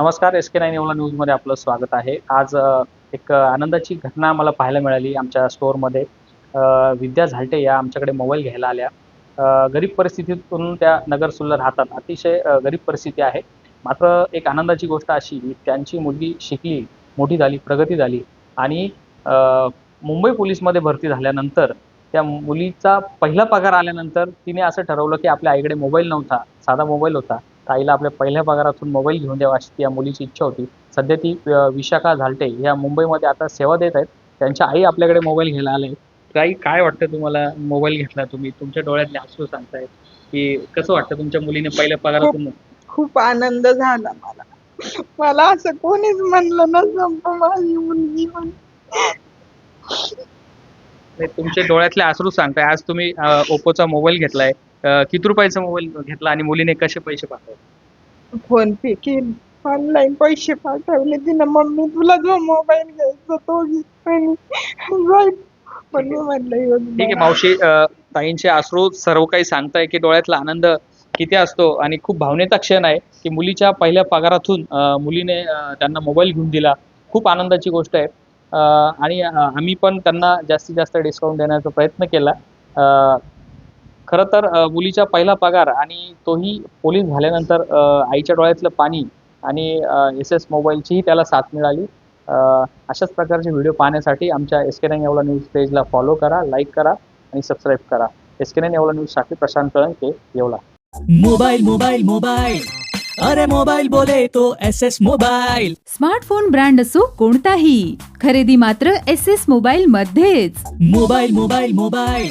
नमस्कार S K nine एवला न्यूजमध्ये आपलं स्वागत आहे. आज एक आनंदाची घटना मला पाहायला मिळाली आमच्या स्टोअरमध्ये. विद्या झालटे या आमच्याकडे मोबाईल घ्यायला आल्या. गरीब परिस्थितीतून त्या नगर सुल्ल राहतात. अतिशय गरीब परिस्थिती आहे. मात्र एक आनंदाची गोष्ट अशी की त्यांची मुलगी शिकली मोठी झाली प्रगती झाली आणि मुंबई पोलीसमध्ये भरती झाल्यानंतर त्या मुलीचा पहिला पगार आल्यानंतर तिने असं ठरवलं की आपल्या आईकडे मोबाईल नव्हता साधा मोबाईल होता. तर आईला आपल्या पहिल्या पगारातून मोबाईल घेऊन द्यावा अशी त्या मुलीची इच्छा होती. सध्या ती विशाखा झालटे ह्या मुंबईमध्ये आता सेवा देत आहेत. त्यांच्या आई आपल्याकडे मोबाईल घ्यायला आले काही काय वाटतं तुम्हाला मोबाईल घेतला तुम्ही? तुमच्या डोळ्यातले अश्रू सांगतायत की कसं वाटतं तुमच्या मुलीने पहिल्या पगारातून? खूप आनंद झाला मला. मला असं कोणीच म्हणलं माझी मुलगी म्हणून नाही, तुमचे डोळ्यातले अश्रू सांगताय. आज तुम्ही ओप्पोचा मोबाईल घेतलाय. अ, किती रुपयाचा मोबाईल घेतला आणि मुलीने कसे पैसे पाठवले? फोन पे केली ऑनलाईन पैसे पाठवले. तिनं मम्मी तुला जो मोबाईल घ्यायचा तो पण मी म्हणलं ठीक आहे मावशी अ, ताईंचे अश्रू सर्व काही सांगताय की डोळ्यातला आनंद किती असतो आणि खूप भावनेचा क्षण आहे की मुलीच्या पहिल्या पगारातून अ, मुलीने अ, त्यांना मोबाईल घेऊन दिला. खूप आनंदाची गोष्ट आहे. अ, आणि अ, आम्ही पण त्यांना जास्तीत जास्त डिस्काउंट देण्याचा प्रयत्न केला. अ, खरं तर मुलीचा पहिला पगार आणि तोही पोलीस झाल्यानंतर आईच्या डोळ्यातलं पाणी आणि एस एस मोबाईलचीही त्याला साथ मिळाली. अशाच प्रकारचे व्हिडिओ पाहण्यासाठी आमच्या S K nine Yeola news पेजला follow करा लाईक करा आणि सबस्क्राईब करा. एस के नाईन एवला न्यूजसाठी Prashant Kalanke Yeola. Mobile mobile mobile अरे मोबाइल बोले तो S S mobile smartphone brand असो कोणताही खरेदी मात्र एस एस मोबाईल मध्येच मोबाइल मोबाइल मोबाइल